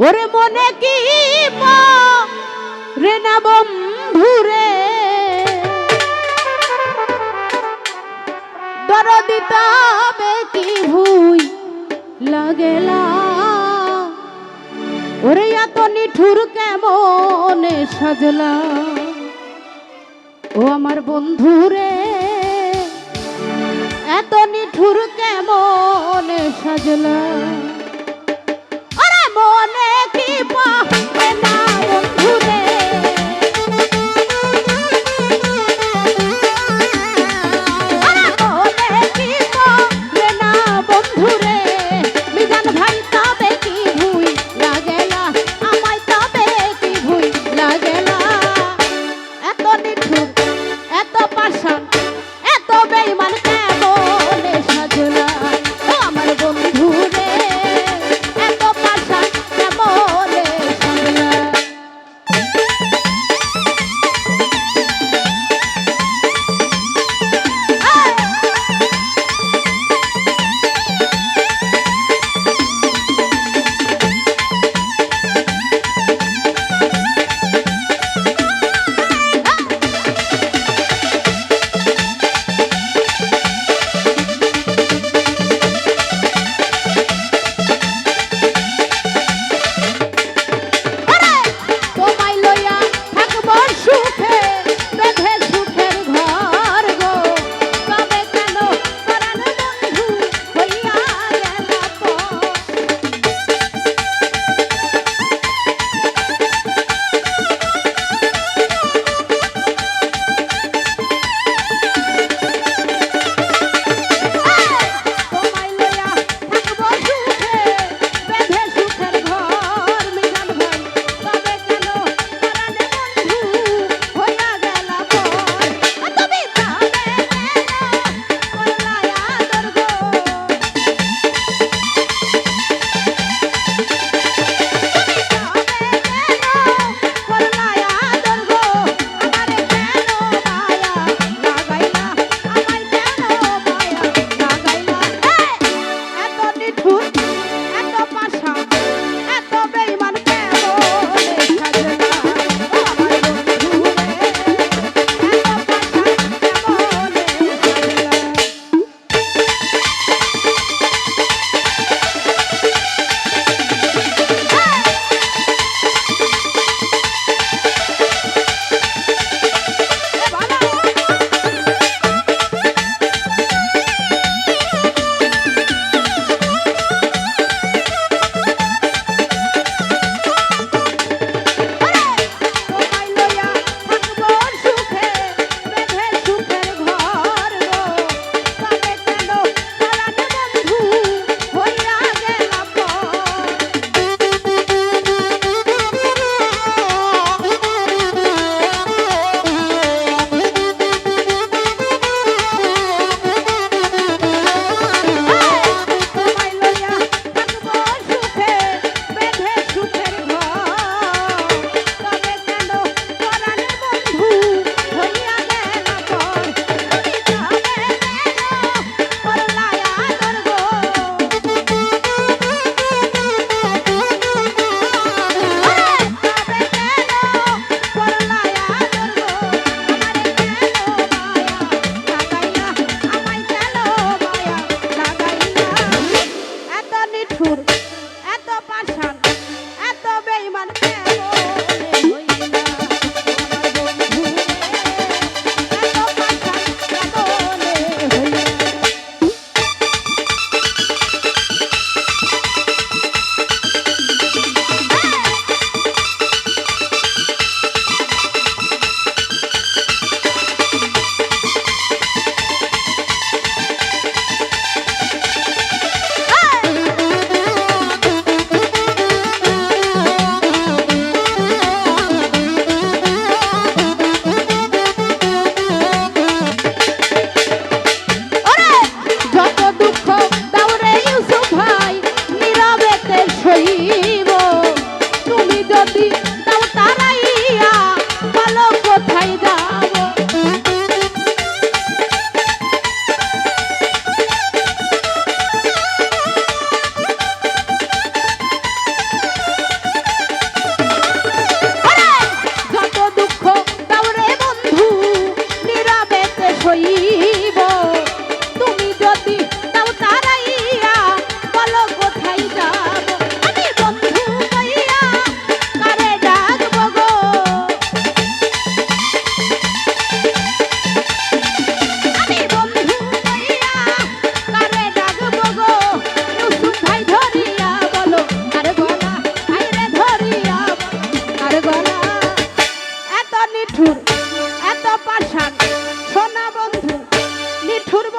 ওরে মনে কি রে না বন্ধুরে দর দিতাবে কি ভুই লাগেলা ওরে এত নিঠুর কেমন সাজলা? ও আমার বন্ধুরে এত নিঠুর কেমন সাজলা? কি পাবে শ্বশুর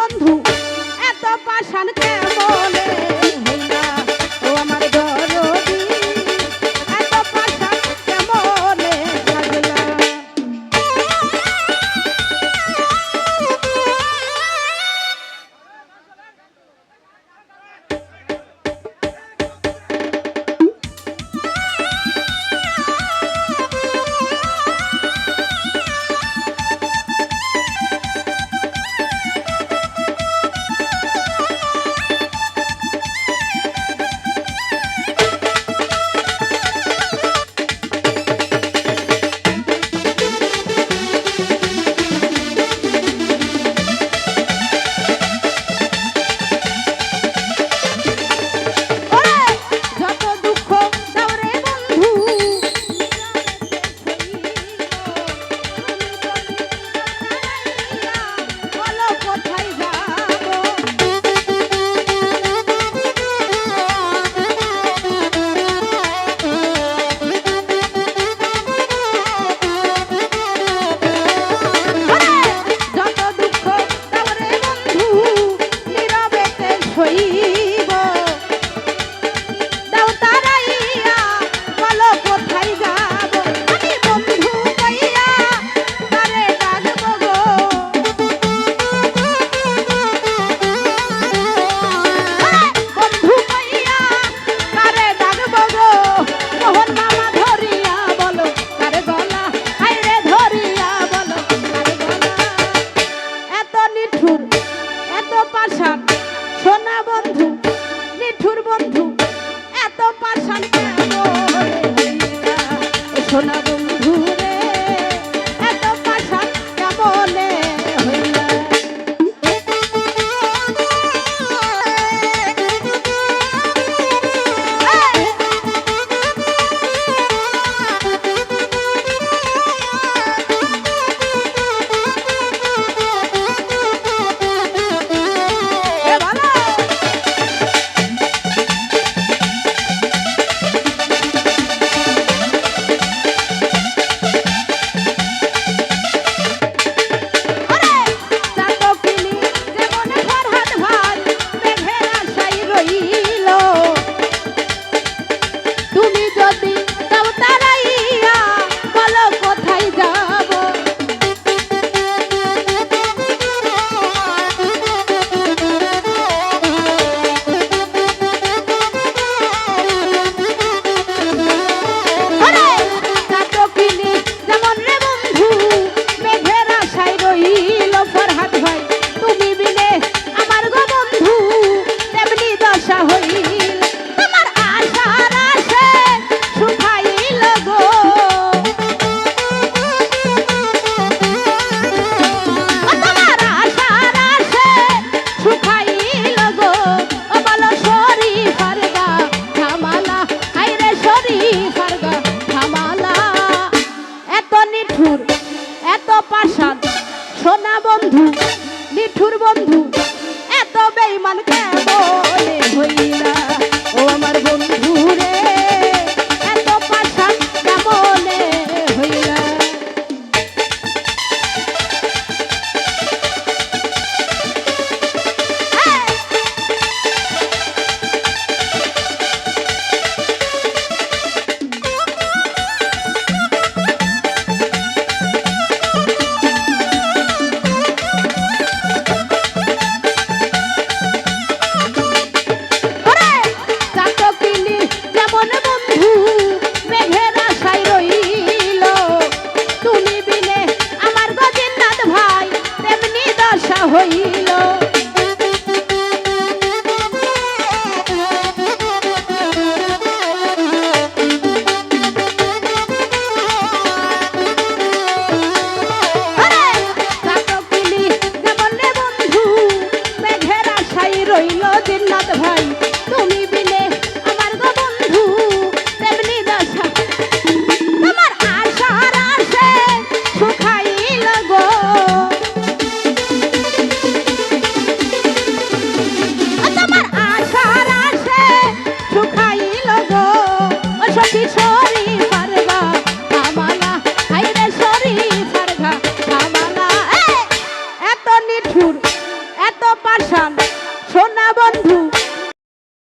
বন্ধু এত পাষাণ কেমনে